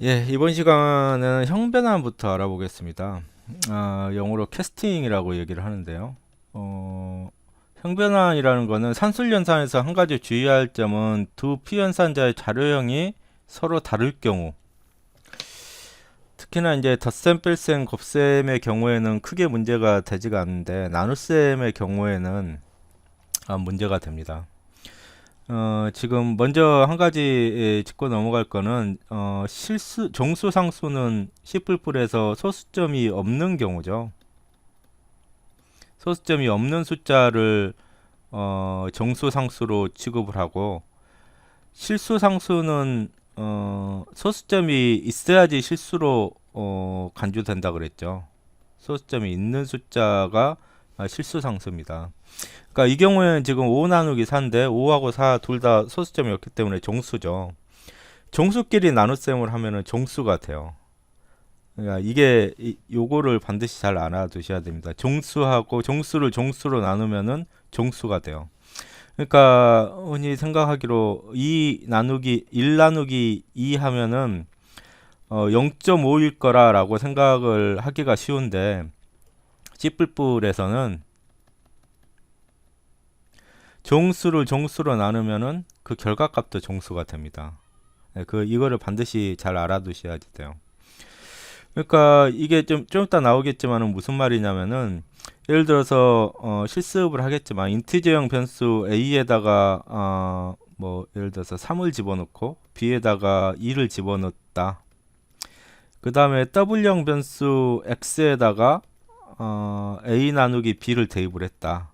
예, 이번 시간은 형변환부터 알아보겠습니다. 아, 영어로 캐스팅이라고 얘기를 하는데요. 어, 형변환이라는 거는 산술연산에서 한 가지 주의할 점은 두 피연산자의 자료형이 서로 다를 경우, 특히나 이제 덧셈, 뺄셈, 곱셈의 경우에는 크게 문제가 되지가 않는데 나눗셈의 경우에는 아, 문제가 됩니다. 어, 지금 먼저 한 가지 예, 짚고 넘어갈 거는 어, 실수 정수 상수는 C++에서 소수점이 없는 경우죠. 소수점이 없는 숫자를 어, 정수 상수로 취급을 하고 실수 상수는 어, 소수점이 있어야지 실수로 어, 간주된다 그랬죠. 소수점이 있는 숫자가 아, 실수 상수입니다. 그러니까 이 경우에는 지금 5 나누기 4인데 5하고 4 둘 다 소수점이 없기 때문에 정수죠. 정수끼리 나눗셈을 하면은 정수가 돼요. 그러니까 이게 이- 요거를 반드시 잘 알아두셔야 됩니다. 정수하고 정수를 정수로 나누면은 정수가 돼요. 그러니까 흔히 생각하기로 2 나누기 1 나누기 2 하면은 어 0.5일 거라라고 생각을 하기가 쉬운데 C++에서는 정수를 정수로 나누면은 그 결과값도 정수가 됩니다. 네, 그 이거를 반드시 잘 알아두셔야 돼요. 그러니까 이게 좀 좀 이따 나오겠지만은 무슨 말이냐면은 예를 들어서 어, 실습을 하겠지만 인티저형 변수 a에다가 어, 뭐 예를 들어서 3을 집어넣고 b에다가 2를 집어넣었다. 그 다음에 w형 변수 x에다가 어, a 나누기 b를 대입을 했다.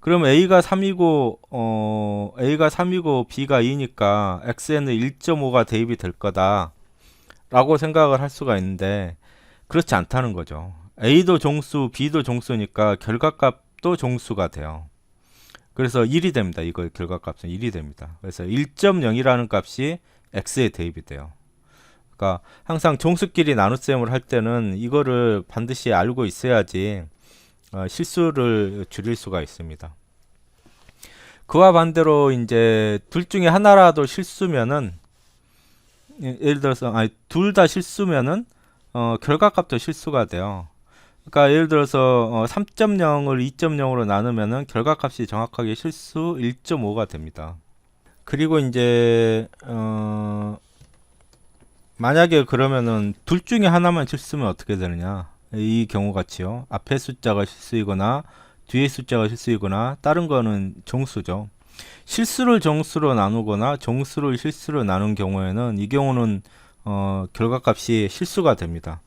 그럼 a가 3이고 어 a가 3이고 b가 2니까 x에는 1.5가 대입이 될 거다. 라고 생각을 할 수가 있는데 그렇지 않다는 거죠. a도 정수, b도 정수니까 결과값도 정수가 돼요. 그래서 1이 됩니다. 이거 결과값은 1이 됩니다. 그래서 1.0이라는 값이 x에 대입이 돼요. 그러니까 항상 정수끼리 나눗셈을 할 때는 이거를 반드시 알고 있어야지 어, 실수를 줄일 수가 있습니다. 그와 반대로 이제 둘 중에 하나라도 실수면은 예- 예를 들어서 아니 둘 다 실수면은 어, 결과값도 실수가 돼요. 그러니까 예를 들어서 어, 3.0을 2.0으로 나누면은 결과값이 정확하게 실수 1.5가 됩니다. 그리고 이제 어, 만약에 그러면은 둘 중에 하나만 실수면 어떻게 되느냐? 이 경우 같이요. 앞에 숫자가 실수이거나 뒤에 숫자가 실수이거나 다른 거는 정수죠. 실수를 정수로 나누거나 정수를 실수로 나눈 경우에는 이 경우는 어, 결과값이 실수가 됩니다.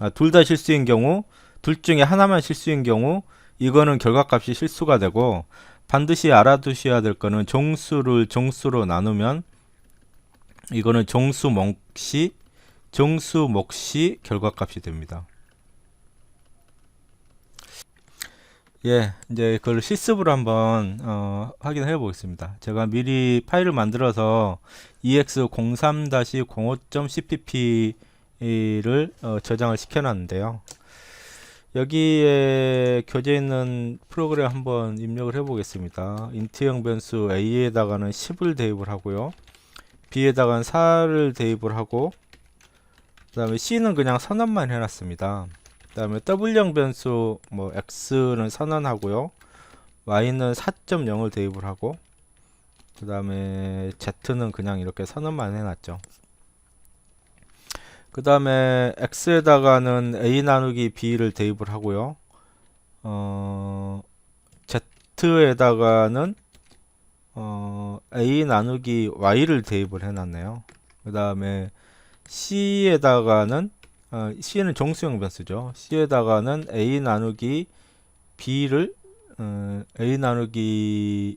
아, 둘 다 실수인 경우, 둘 중에 하나만 실수인 경우 이거는 결과값이 실수가 되고 반드시 알아두셔야 될 거는 정수를 정수로 나누면 이거는 정수 몫이 정수 몫이 결과값이 됩니다. 예, 이제 그걸 실습으로 한번 어, 확인해 보겠습니다. 제가 미리 파일을 만들어서 ex03-05.cpp를 어, 저장을 시켜놨는데요. 여기에 교재 있는 프로그램 한번 입력을 해 보겠습니다. 인트형 변수 a에다가는 10을 대입을 하고요. b에다가는 4를 대입을 하고 그 다음에 c는 그냥 선언만 해놨습니다. 그 다음에 W형 변수 뭐 X는 선언하고요. Y는 4.0을 대입을 하고 그 다음에 Z는 그냥 이렇게 선언만 해놨죠. 그 다음에 X에다가는 A 나누기 B를 대입을 하고요. 어, Z에다가는 어, A 나누기 Y를 대입을 해놨네요. 그 다음에 C에다가는 어, C는 정수형 변수죠. C에다가는 A 나누기 B를 어, A 나누기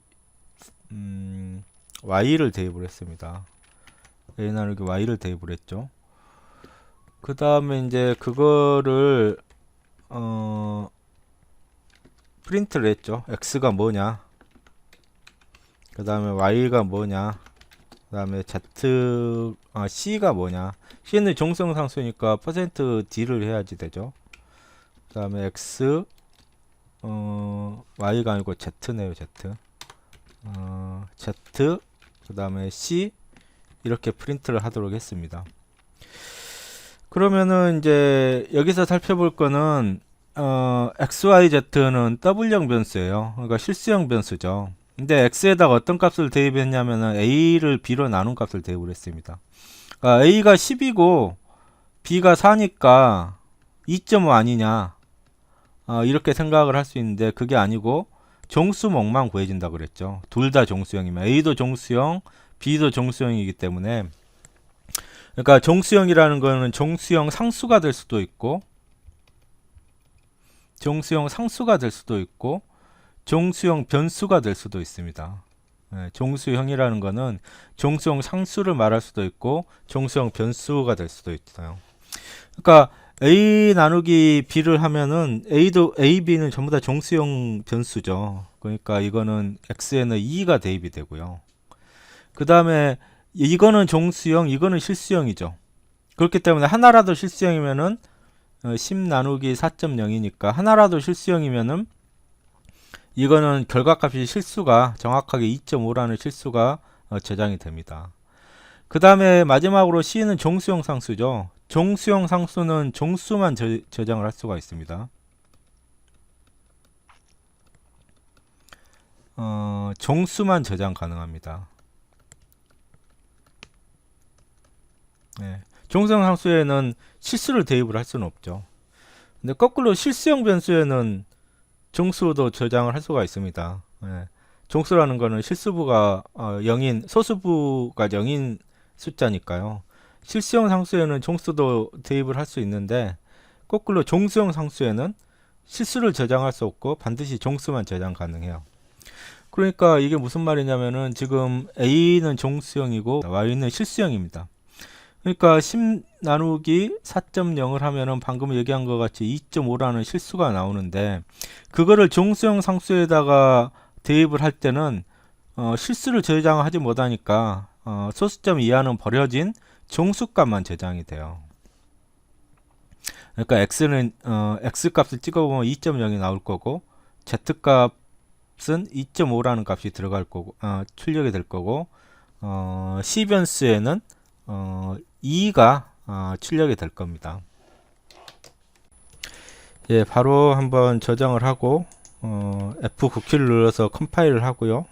음, Y를 대입을 했습니다. A 나누기 Y를 대입을 했죠. 그 다음에 이제 그거를 어, 프린트를 했죠. X가 뭐냐. 그 다음에 Y가 뭐냐. 그 다음에 Z, 아, C가 뭐냐. C는 정성 상수니까 퍼센트 D를 해야지 되죠. 그 다음에 X, 어, Y가 아니고 Z네요, Z. 어, Z, 그 다음에 C, 이렇게 프린트를 하도록 했습니다. 그러면은 이제 여기서 살펴볼 거는 어, XYZ는 더블형 변수예요. 그러니까 실수형 변수죠. 근데 X에다가 어떤 값을 대입했냐면은 A를 B로 나눈 값을 대입을 했습니다. 그러니까 A가 10이고 B가 4니까 2.5 아니냐. 어, 이렇게 생각을 할 수 있는데 그게 아니고 종수목만 구해진다 그랬죠. 둘다 종수형이면 A도 종수형, B도 종수형이기 때문에 그러니까 종수형이라는 거는 종수형 상수가 될 수도 있고 종수형 상수가 될 수도 있고 종수형 변수가 될 수도 있습니다. 예, 종수형이라는 거는 종수형 상수를 말할 수도 있고 종수형 변수가 될 수도 있어요. 그러니까 a 나누기 b를 하면은 a도 a, b는 전부 다 종수형 변수죠. 그러니까 이거는 x에는 2가 대입이 되고요. 그 다음에 이거는 종수형, 이거는 실수형이죠. 그렇기 때문에 하나라도 실수형이면은 어, 10 나누기 4.0이니까 하나라도 실수형이면은 이거는 결과값이 실수가 정확하게 2.5라는 실수가 어, 저장이 됩니다. 그 다음에 마지막으로 C는 종수형 상수죠. 종수형 상수는 종수만 저, 저장을 할 수가 있습니다. 어, 종수만 저장 가능합니다. 네. 종수형 상수에는 실수를 대입을 할 수는 없죠. 근데 거꾸로 실수형 변수에는 종수도 저장을 할 수가 있습니다. 예. 종수라는 거는 실수부가 어, 0인 소수부가 0인 숫자니까요. 실수형 상수에는 종수도 대입을 할 수 있는데 거꾸로 종수형 상수에는 실수를 저장할 수 없고 반드시 종수만 저장 가능해요. 그러니까 이게 무슨 말이냐면은 지금 A는 종수형이고 Y는 실수형입니다. 그러니까 10 나누기 4.0을 하면은 방금 얘기한 것 같이 2.5라는 실수가 나오는데 그거를 종수형 상수에다가 대입을 할 때는 어, 실수를 저장하지 못하니까 어, 소수점 이하는 버려진 종수값만 저장이 돼요. 그러니까 x는 어, x 값을 찍어보면 2.0이 나올 거고 z 값은 2.5라는 값이 들어갈 거고 어, 출력이 될 거고 어, c 변수에는 어, 2가 어, 출력이 될 겁니다. 예, 바로 한번 저장을 하고 어, F9키를 눌러서 컴파일을 하고요.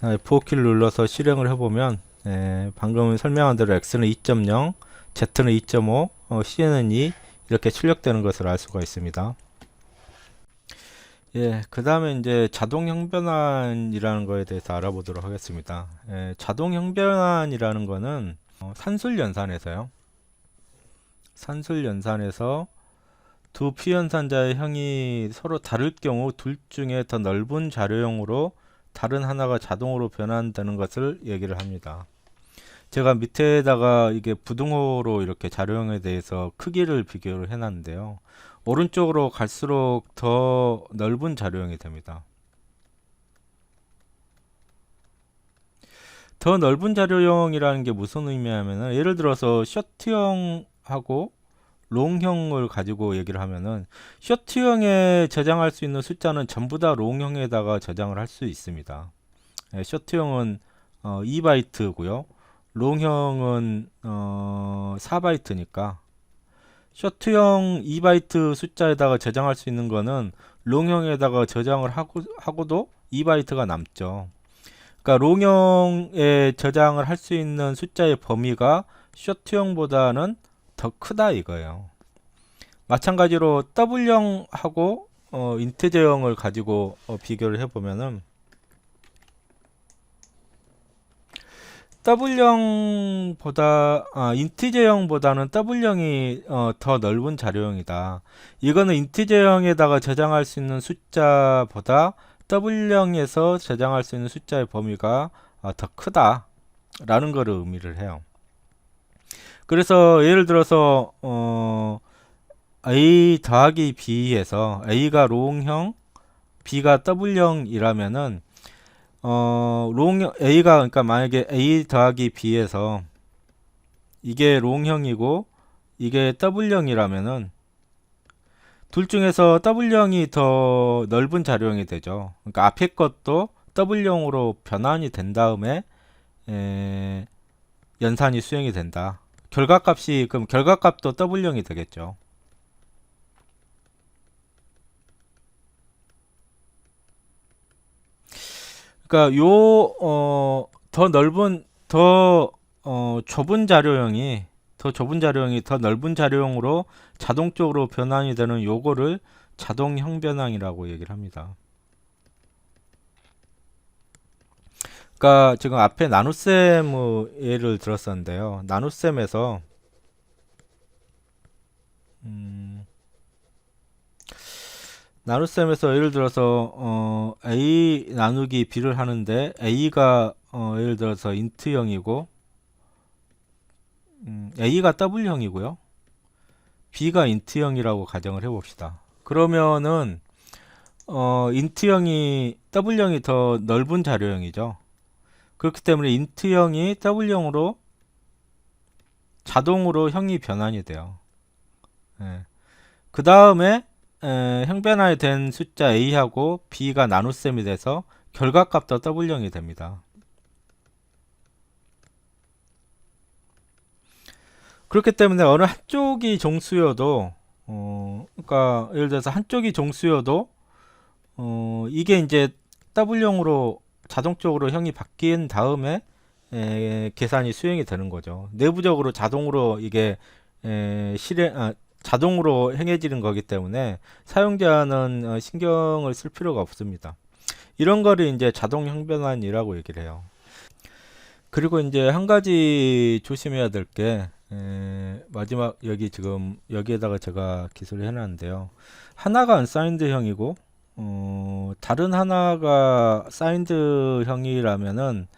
F5키를 눌러서 실행을 해보면 예, 방금 설명한 대로 X는 2.0, Z는 2.5, 어, C는 2 이렇게 출력되는 것을 알 수가 있습니다. 예, 그 다음에 이제 자동 형변환이라는 거에 대해서 알아보도록 하겠습니다. 예, 자동 형변환이라는 거는 어, 산술 연산에서요. 산술 연산에서 두 피연산자의 형이 서로 다를 경우 둘 중에 더 넓은 자료형으로 다른 하나가 자동으로 변환되는 것을 얘기를 합니다. 제가 밑에다가 이게 부등호로 이렇게 자료형에 대해서 크기를 비교를 해놨는데요. 오른쪽으로 갈수록 더 넓은 자료형이 됩니다. 더 넓은 자료형이라는 게 무슨 의미냐면은 예를 들어서 셔트형하고 롱형을 가지고 얘기를 하면은 셔트형에 저장할 수 있는 숫자는 전부 다 롱형에다가 저장을 할 수 있습니다. 예, 셔트형은 어, 2바이트고요. 롱형은 어, 4바이트니까 셔트형 2바이트 숫자에다가 저장할 수 있는 거는 롱형에다가 저장을 하고, 하고도 2바이트가 남죠. 그러니까 롱형에 저장을 할 수 있는 숫자의 범위가 셔트형보다는 더 크다 이거예요. 마찬가지로 W형하고 어, 인티저형을 가지고 어, 비교를 해보면은 W형보다 아, 인티저형보다는 W형이 어, 더 넓은 자료형이다. 이거는 인티저형에다가 저장할 수 있는 숫자보다 W형에서 저장할 수 있는 숫자의 범위가 어, 더 크다 라는 것을 의미를 해요. 그래서 예를 들어서 어, A 더하기 B에서 A가 롱형, B가 W형이라면은 어, 롱 A가 그러니까 만약에 A 더하기 B에서 이게 롱형이고 이게 W형이라면은 둘 중에서 W형이 더 넓은 자료형이 되죠. 그러니까 앞에 것도 W형으로 변환이 된 다음에 에, 연산이 수행이 된다. 결과값이 그럼 결과값도 W형이 되겠죠. 그러니까 요 어 더 넓은 더 어, 좁은 자료형이 더 좁은 자료형이 더 넓은 자료형으로 자동적으로 변환이 되는 요거를 자동 형변환이라고 얘기를 합니다. 그러니까 지금 앞에 나눗셈 뭐 예를 들었었는데요. 나눗셈에서 음, 나눗셈에서 예를 들어서 어, a 나누기 b를 하는데 a가 어, 예를 들어서 인트형이고 음, a가 w형이고요. b가 인트형이라고 가정을 해봅시다. 그러면은 어, 인트형이 w형이 더 넓은 자료형이죠. 그렇기 때문에 인트형이 w형으로 자동으로 형이 변환이 돼요. 예. 그 다음에 형변화이 된 숫자 a하고 b가 나눗셈이 돼서 결과값도 w형이 됩니다. 그렇기 때문에 어느 한쪽이 종수여도 어 그러니까 예를 들어서 한쪽이 종수여도 어 이게 이제 W형으로 자동적으로 형이 바뀐 다음에 에, 계산이 수행이 되는 거죠. 내부적으로 자동으로 이게 에, 실행 아, 자동으로 행해지는 거기 때문에 사용자는 어, 신경을 쓸 필요가 없습니다. 이런 거를 이제 자동 형변환이라고 얘기를 해요. 그리고 이제 한 가지 조심해야 될게 에, 마지막 여기 지금 여기에다가 제가 기술을 해놨는데요. 하나가 unsigned형이고 어, 다른 하나가 signed형이라면은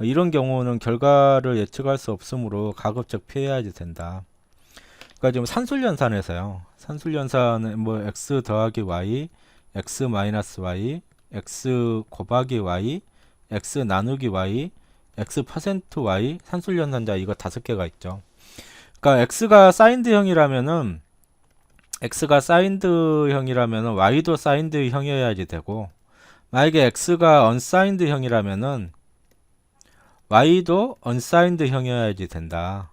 이런 경우는 결과를 예측할 수 없으므로 가급적 피해야지 된다. 그러니까 지금 산술연산에서요. 산술연산은 뭐 x 더하기 y, x 마이너스 y, x 곱하기 y, x 나누기 y, x 퍼센트 y 산술연산자 이거 다섯 개가 있죠. 그러니까 x가 사인드형이라면은 x가 사인드형이라면은 y도 사인드형이어야지 되고 만약에 x가 언사인드형이라면은 y도 언사인드형이어야지 된다.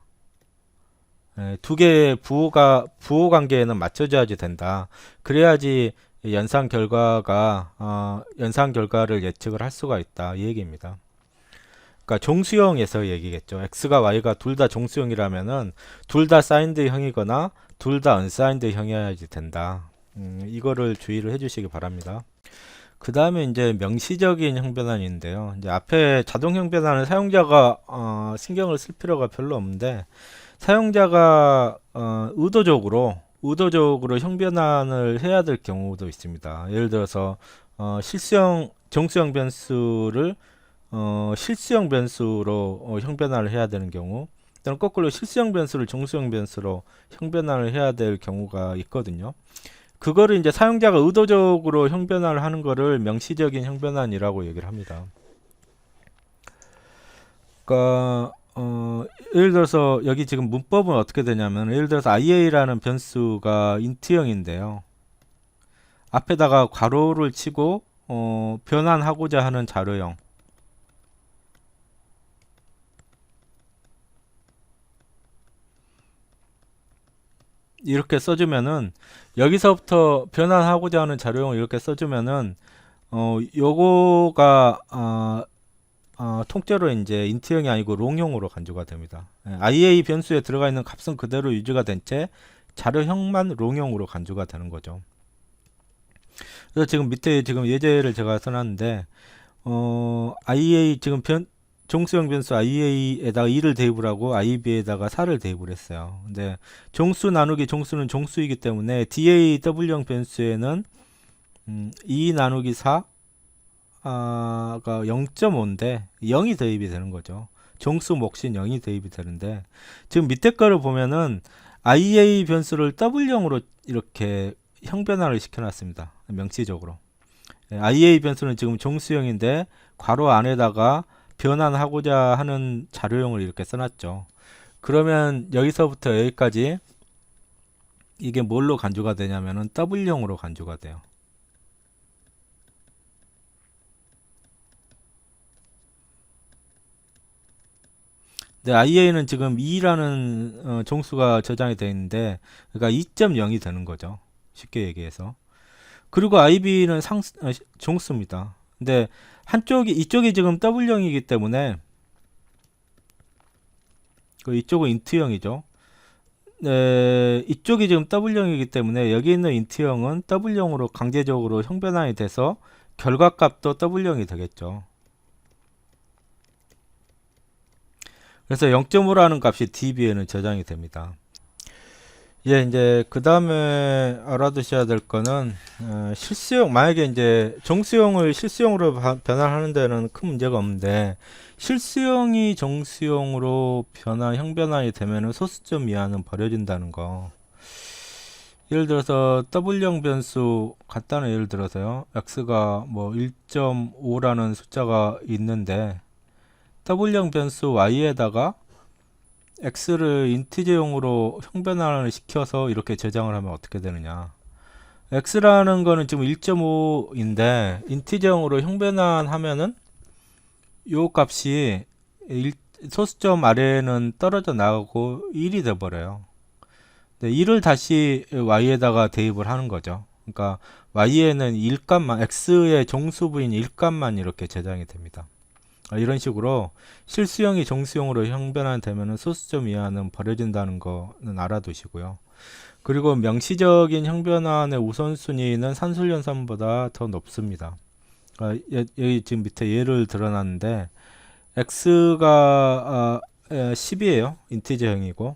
예, 두 개의 부호가 부호 관계에는 맞춰져야지 된다. 그래야지 연산 결과가 어, 연산 결과를 예측을 할 수가 있다. 이 얘기입니다. 그러니까 종수형에서 얘기겠죠. x가 y가 둘다 종수형이라면은 둘 다 사인드 형이거나 둘 다 언사인드 형이어야지 된다. 음, 이거를 주의를 해주시기 바랍니다. 그 다음에 이제 명시적인 형변환인데요. 이제 앞에 자동 형변환은 사용자가 어, 신경을 쓸 필요가 별로 없는데 사용자가 어, 의도적으로 의도적으로 형변환을 해야 될 경우도 있습니다. 예를 들어서 어, 실수형 정수형 변수를 어, 실수형 변수로 어, 형변환을 해야 되는 경우 또는 거꾸로 실수형 변수를 정수형 변수로 형변환을 해야 될 경우가 있거든요. 그거를 이제 사용자가 의도적으로 형변환을 하는 거를 명시적인 형변환이라고 얘기를 합니다. 그러니까 어, 예를 들어서 여기 지금 문법은 어떻게 되냐면 예를 들어서 iA라는 변수가 인트형인데요. 앞에다가 괄호를 치고 어, 변환하고자 하는 자료형 이렇게 써주면은 여기서부터 변환하고자 하는 자료형을 이렇게 써주면은 어 요거가 어, 어, 통째로 이제 인트형이 아니고 롱형으로 간주가 됩니다. 예, IA 변수에 들어가 있는 값은 그대로 유지가 된 채 자료형만 롱형으로 간주가 되는 거죠. 그래서 지금 밑에 지금 예제를 제가 써놨는데 어, IA 지금 변, 종수형 변수 iA에다가 2를 대입을 하고 iB에다가 4를 대입을 했어요. 근데 종수 나누기 종수는 종수이기 때문에 DAW형 변수에는 음, 2 나누기 4 아, 가 0.5인데 0이 대입이 되는 거죠. 종수 몫인 0이 대입이 되는데 지금 밑에 거를 보면은 IA 변수를 W형으로 이렇게 형변화를 시켜놨습니다. 명시적으로. IA 변수는 지금 종수형인데 괄호 안에다가 변환하고자 하는 자료용을 이렇게 써놨죠. 그러면 여기서부터 여기까지 이게 뭘로 간주가 되냐면은 W형으로 간주가 돼요. 근데 IA는 지금 2라는 어, 종수가 저장이 되어 있는데 그러니까 2.0이 되는 거죠. 쉽게 얘기해서. 그리고 IB는 상 어, 시- 종수입니다. 근데 한쪽이 이쪽이 지금 W형이기 때문에 그 이쪽은 인트형이죠. 네, 이쪽이 지금 W형이기 때문에 여기 있는 인트형은 W형으로 강제적으로 형변환이 돼서 결과값도 W형이 되겠죠. 그래서 0.5라는 값이 DB에는 저장이 됩니다. 예, 이제 그 다음에 알아두셔야 될 거는 어, 실수용 만약에 이제 정수용을 실수용으로 바- 변환하는 데는 큰 문제가 없는데 실수용이 정수용으로 변환 형변환이 되면은 소수점 이하는 버려진다는 거. 예를 들어서 W형 변수 간단한 예를 들어서요. x가 뭐 1.5라는 숫자가 있는데 W형 변수 y에다가 x를 인티저용으로 형변환을 시켜서 이렇게 저장을 하면 어떻게 되느냐. x라는 거는 지금 1.5인데 인티저용으로 형변환하면은 요 값이 일- 소수점 아래는 떨어져 나가고 1이 돼 버려요. 네, 1을 다시 y에다가 대입을 하는 거죠. 그러니까 y에는 1값만 x의 정수부인 1값만 이렇게 저장이 됩니다. 아, 이런 식으로 실수형이 정수형으로 형변환되면 소수점 이하는 버려진다는 거는 알아두시고요. 그리고 명시적인 형변환의 우선순위는 산술연산보다 더 높습니다. 아, 예- 여기 지금 밑에 예를 들어놨는데 x가 10이에요. 인티저형이고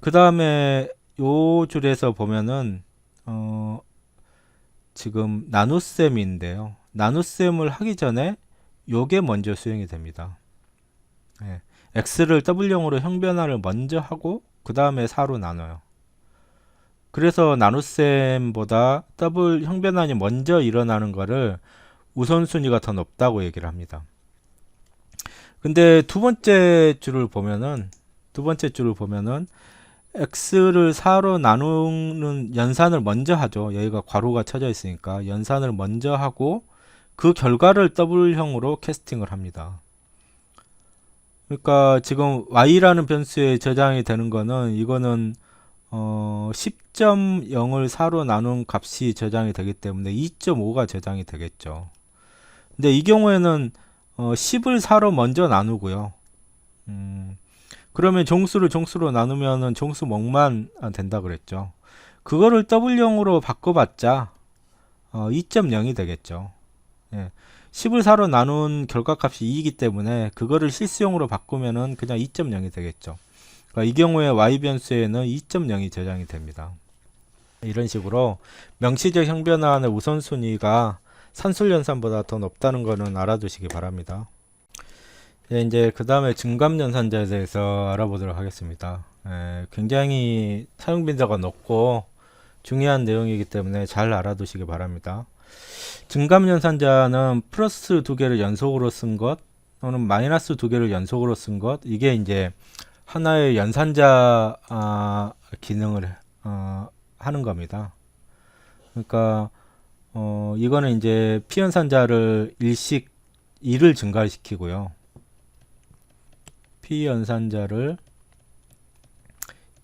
그 다음에 요 줄에서 보면은 어, 지금 나눗셈인데요. 나눗셈을 하기 전에 요게 먼저 수행이 됩니다. 예. x를 w형으로 형변화를 먼저 하고 그 다음에 4로 나눠요. 그래서 나눗셈보다 더블 형변환이 먼저 일어나는 거를 우선순위가 더 높다고 얘기를 합니다. 근데 두 번째 줄을 보면은 두 번째 줄을 보면은 x를 4로 나누는 연산을 먼저 하죠. 여기가 괄호가 쳐져 있으니까 연산을 먼저 하고 그 결과를 W형으로 캐스팅을 합니다. 그러니까 지금 y라는 변수에 저장이 되는 거는 이거는 어 10.0을 4로 나눈 값이 저장이 되기 때문에 2.5가 저장이 되겠죠. 근데 이 경우에는 어 10을 4로 먼저 나누고요. 음, 그러면 정수를 정수로 나누면은 정수 목만 된다 그랬죠. 그거를 W형으로 바꿔봤자 어 2.0이 되겠죠. 예. 10을 4로 나눈 결과값이 2이기 때문에 그거를 실수용으로 바꾸면은 그냥 2.0이 되겠죠. 그러니까 이 경우에 y 변수에는 2.0이 저장이 됩니다. 이런 식으로 명시적 형변환의 우선순위가 산술연산보다 더 높다는 것은 알아두시기 바랍니다. 예, 이제 그 다음에 증감연산자에 대해서 알아보도록 하겠습니다. 예, 굉장히 사용 빈도가 높고 중요한 내용이기 때문에 잘 알아두시기 바랍니다. 증감 연산자는 플러스 두 개를 연속으로 쓴 것 또는 마이너스 두 개를 연속으로 쓴 것 이게 이제 하나의 연산자 아, 기능을 어, 하는 겁니다. 그러니까 어, 이거는 이제 피연산자를 일식 2를 증가시키고요. 피연산자를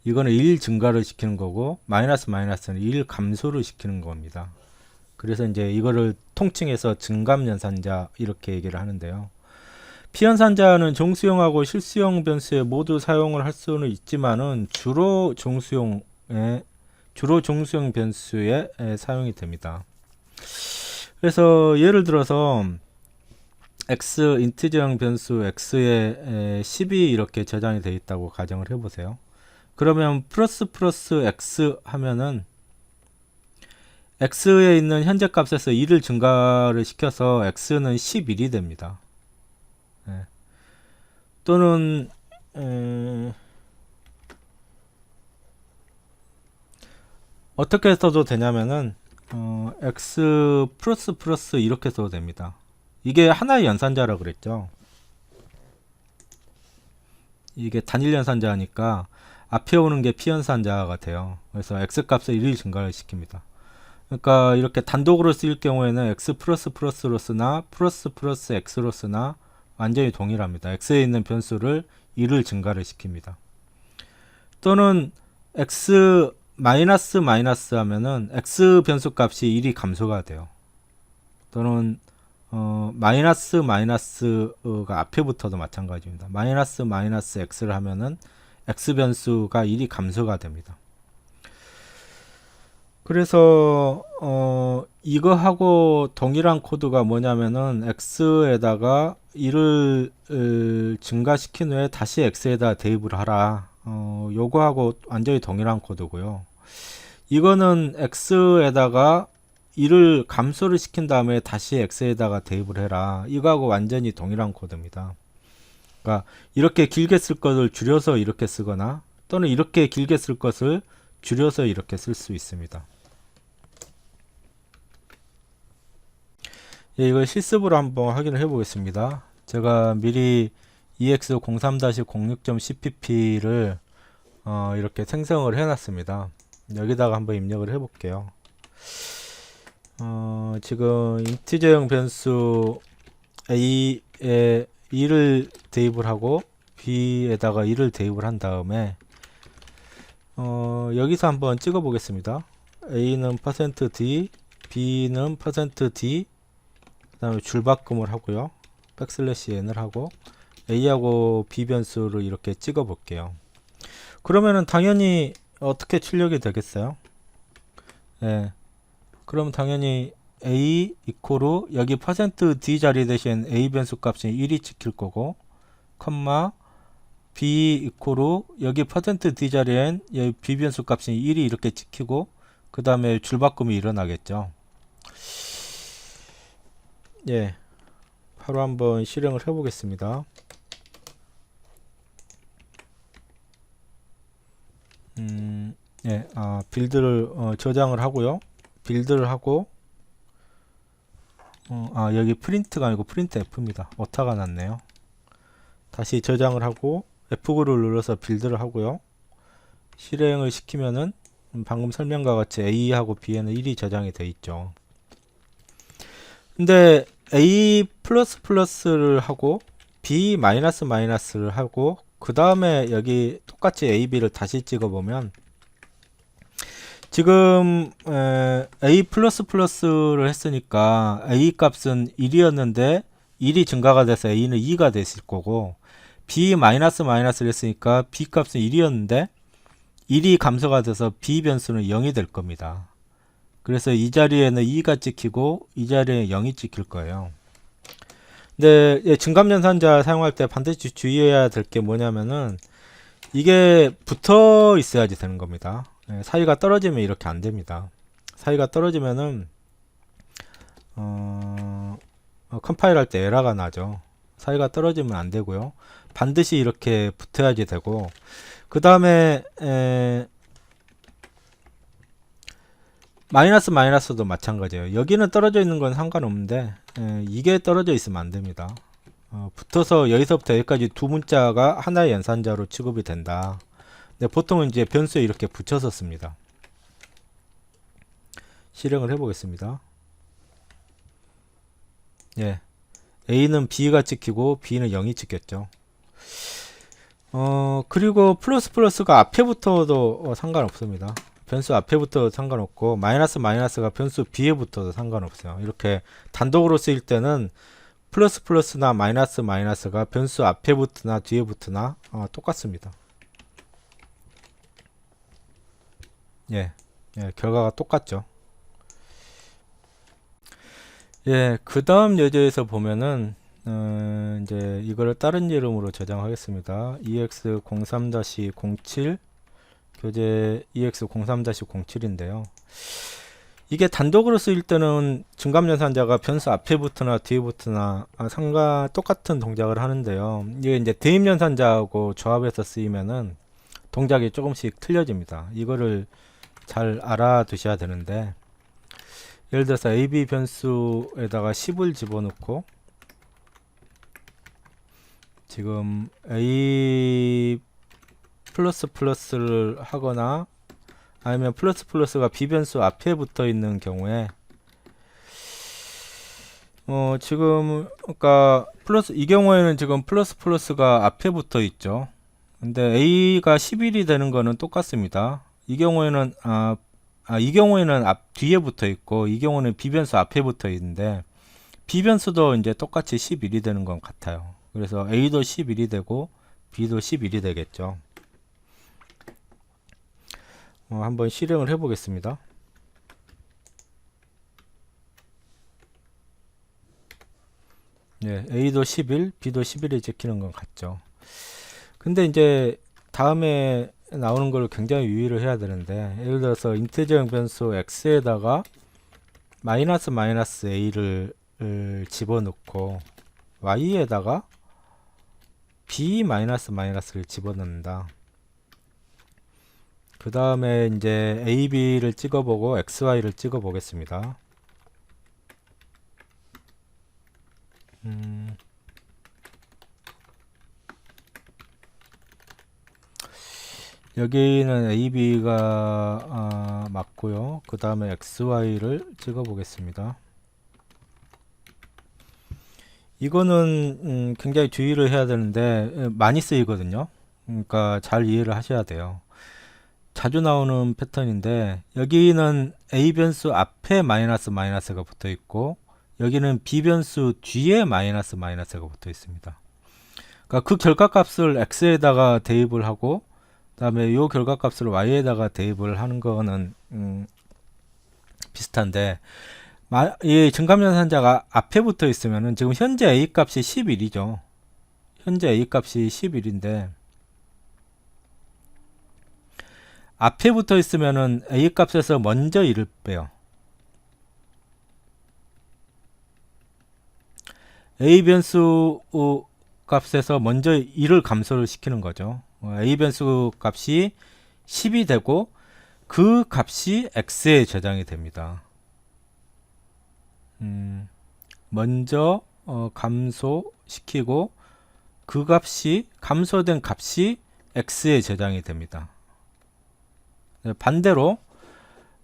이거는 1 증가를 시키는 거고 마이너스 마이너스는 1 감소를 시키는 겁니다. 그래서 이제 이거를 통칭해서 증감연산자 이렇게 얘기를 하는데요. 피연산자는 정수형하고 실수형 변수에 모두 사용을 할 수는 있지만은 주로 정수형에 주로 정수형 변수에 에, 사용이 됩니다. 그래서 예를 들어서 x 인티저형 변수 x에 에, 10이 이렇게 저장이 되어 있다고 가정을 해보세요. 그러면 플러스 플러스 x 하면은 x에 있는 현재 값에서 2를 증가를 시켜서 x는 11이 됩니다. 예. 또는 에, 어떻게 써도 되냐면은 어, x 플러스 플러스 이렇게 써도 됩니다. 이게 하나의 연산자라 그랬죠. 이게 단일 연산자니까 앞에 오는 게 피연산자가 돼요. 그래서 x 값을 1을 증가를 시킵니다. 그러니까 이렇게 단독으로 쓰일 경우에는 x 플러스 플러스로 쓰나 플러스 플러스 x로 쓰나 완전히 동일합니다. x에 있는 변수를 1을 증가를 시킵니다. 또는 x 마이너스 마이너스 하면은 x 변수 값이 1이 감소가 돼요. 또는 어, 마이너스 마이너스가 앞에 붙어도 마찬가지입니다. 마이너스 마이너스 x를 하면은 x 변수가 1이 감소가 됩니다. 그래서 어 이거하고 동일한 코드가 뭐냐면은 x에다가 1을 으, 증가시킨 후에 다시 x에다 대입을 하라. 어 요거하고 완전히 동일한 코드고요. 이거는 x에다가 1을 감소를 시킨 다음에 다시 x에다가 대입을 해라. 이거하고 완전히 동일한 코드입니다. 그러니까 이렇게 길게 쓸 것을 줄여서 이렇게 쓰거나 또는 이렇게 길게 쓸 것을 줄여서 이렇게 쓸 수 있습니다. 예, 이걸 실습으로 한번 확인을 해 보겠습니다. 제가 미리 ex03-06.cpp를 어, 이렇게 생성을 해 놨습니다. 여기다가 한번 입력을 해 볼게요. 어, 지금 인티저형 변수 a에 2를 대입을 하고 b에다가 2를 대입을 한 다음에 어, 여기서 한번 찍어 보겠습니다. a는 %d, b는 %d, 그 다음에 줄바꿈을 하고요. 백슬래시 n을 하고 a하고 b 변수를 이렇게 찍어 볼게요. 그러면은 당연히 어떻게 출력이 되겠어요? 예. 그럼 당연히 a 이코로 여기 %d 자리 대신 a 변수 값이 1이 찍힐 거고 컴마 b 이코로 여기 %d 자리엔 여기 b 변수 값이 1이 이렇게 찍히고 그 다음에 줄바꿈이 일어나겠죠. 예. 바로 한번 실행을 해 보겠습니다. 음, 예, 아, 빌드를 어, 저장을 하고요. 빌드를 하고 어, 아 여기 프린트가 아니고 프린트 F입니다. 오타가 났네요. 다시 저장을 하고 F9를 눌러서 빌드를 하고요. 실행을 시키면은 방금 설명과 같이 A하고 B에는 1이 저장이 돼 있죠. 근데 A 플러스 플러스를 하고 B 마이너스 마이너스를 하고 그 다음에 여기 똑같이 A, B를 다시 찍어 보면 지금 에, A 플러스 플러스를 했으니까 A 값은 1이었는데 1이 증가가 돼서 A는 2가 됐을 거고 B 마이너스 마이너스를 했으니까 B 값은 1이었는데 1이 감소가 돼서 B 변수는 0이 될 겁니다. 그래서 이 자리에는 2가 찍히고 이 자리에 0이 찍힐 거예요. 근데 예, 증감연산자 사용할 때 반드시 주의해야 될 게 뭐냐면은 이게 붙어 있어야지 되는 겁니다. 예, 사이가 떨어지면 이렇게 안 됩니다. 사이가 떨어지면은 어, 어, 컴파일 할 때 에러가 나죠. 사이가 떨어지면 안 되고요. 반드시 이렇게 붙어야지 되고 그 다음에 마이너스 마이너스도 마찬가지예요. 여기는 떨어져 있는 건 상관없는데 에, 이게 떨어져 있으면 안 됩니다. 어, 붙어서 여기서부터 여기까지 두 문자가 하나의 연산자로 취급이 된다. 근데 보통은 이제 변수에 이렇게 붙여서 씁니다. 실행을 해보겠습니다. 예. A는 B가 찍히고 B는 0이 찍혔죠. 어, 그리고 플러스 플러스가 앞에 붙어도 어, 상관없습니다. 변수 앞에 붙어도 상관없고 마이너스 마이너스가 변수 뒤에 붙어도 상관없어요. 이렇게 단독으로 쓰일 때는 플러스 플러스나 마이너스 마이너스가 변수 앞에 붙으나 뒤에 붙으나 어, 똑같습니다. 예, 예, 결과가 똑같죠. 예, 그 다음 예제에서 보면은 어, 이제 이거를 다른 이름으로 저장하겠습니다. ex03-07 교재 EX03-07인데요. 이게 단독으로 쓰일 때는 증감연산자가 변수 앞에 붙으나 뒤에 붙으나 아, 상과 똑같은 동작을 하는데요. 이게 이제 대입연산자하고 조합해서 쓰이면은 동작이 조금씩 틀려집니다. 이거를 잘 알아두셔야 되는데 예를 들어서 AB 변수에다가 10을 집어넣고 지금 A 플러스 플러스를 하거나 아니면 플러스 플러스가 비변수 앞에 붙어 있는 경우에 어, 지금 그러니까 플러스 이 경우에는 지금 플러스 플러스가 앞에 붙어 있죠. 근데 A가 11이 되는 거는 똑같습니다. 이 경우에는 아, 아, 이 경우에는 앞 뒤에 붙어 있고 이 경우는 비변수 앞에 붙어 있는데 비변수도 이제 똑같이 11이 되는 건 같아요. 그래서 A도 11이 되고 B도 11이 되겠죠. 어, 한번 실행을 해 보겠습니다. 네, A도 11, B도 11이 찍히는 건 같죠. 근데 이제 다음에 나오는 걸 굉장히 유의를 해야 되는데 예를 들어서 인테저형 변수 x에다가 마이너스 마이너스 a를 을 집어넣고 y에다가 b 마이너스 마이너스를 집어넣는다. 그 다음에 이제 a, b를 찍어보고 x, y를 찍어보겠습니다. 음, 여기는 a, b가 아, 맞고요. 그 다음에 x, y를 찍어보겠습니다. 이거는 음, 굉장히 주의를 해야 되는데 에, 많이 쓰이거든요. 그러니까 잘 이해를 하셔야 돼요. 자주 나오는 패턴인데 여기는 a 변수 앞에 마이너스 마이너스가 붙어 있고 여기는 b 변수 뒤에 마이너스 마이너스가 붙어 있습니다. 그러니까 그 결과값을 x에다가 대입을 하고 그다음에 요 결과값을 y에다가 대입을 하는 거는 음, 비슷한데 마, 이 증감연산자가 앞에 붙어 있으면은 지금 현재 a 값이 11이죠. 현재 a 값이 11인데 앞에 붙어 있으면은 a 값에서 먼저 1을 빼요. a 변수 어, 값에서 먼저 1을 감소를 시키는 거죠. 어, a 변수 값이 10이 되고 그 값이 x에 저장이 됩니다. 음, 먼저 어, 감소시키고 그 값이 감소된 값이 x에 저장이 됩니다. 네, 반대로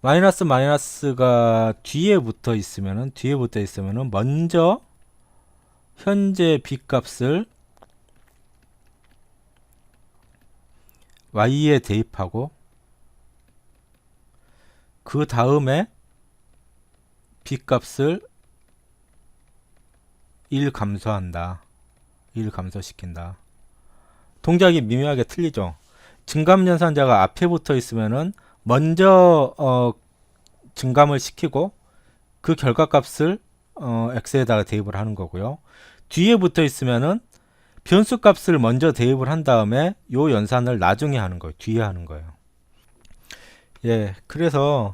마이너스 마이너스가 뒤에 붙어 있으면은 뒤에 붙어 있으면은 먼저 현재 b 값을 y에 대입하고 그 다음에 b 값을 1 감소한다. 1 감소시킨다. 동작이 미묘하게 틀리죠. 증감 연산자가 앞에 붙어 있으면은 먼저 어, 증감을 시키고 그 결과 값을 어, x에다가 대입을 하는 거고요. 뒤에 붙어 있으면은 변수 값을 먼저 대입을 한 다음에 요 연산을 나중에 하는 거예요. 뒤에 하는 거예요. 예, 그래서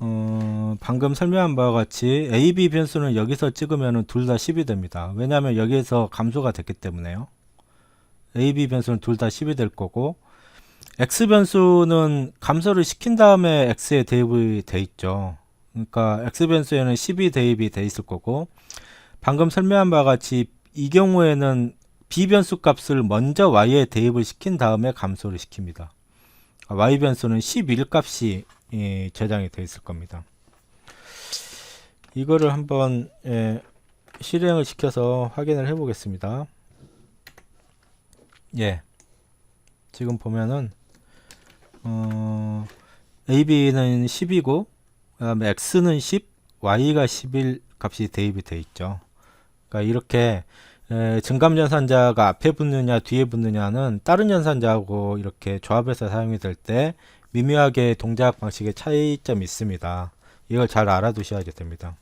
어, 방금 설명한 바와 같이 a, b 변수는 여기서 찍으면 둘 다 10이 됩니다. 왜냐하면 여기에서 감소가 됐기 때문에요. a, b 변수는 둘 다 10이 될 거고 x 변수는 감소를 시킨 다음에 x에 대입이 돼 있죠. 그러니까 x 변수에는 10이 대입이 돼 있을 거고 방금 설명한 바와 같이 이 경우에는 b 변수 값을 먼저 y에 대입을 시킨 다음에 감소를 시킵니다. y 변수는 11 값이 예, 저장이 되어 있을 겁니다. 이거를 한번 예, 실행을 시켜서 확인을 해 보겠습니다. 예. 지금 보면은 어, AB는 10이고 그다음에 X는 10, Y가 11 값이 대입이 돼 있죠. 그러니까 이렇게 에, 증감 연산자가 앞에 붙느냐 뒤에 붙느냐는 다른 연산자하고 이렇게 조합해서 사용이 될 때 미묘하게 동작 방식의 차이점이 있습니다. 이걸 잘 알아두셔야 됩니다.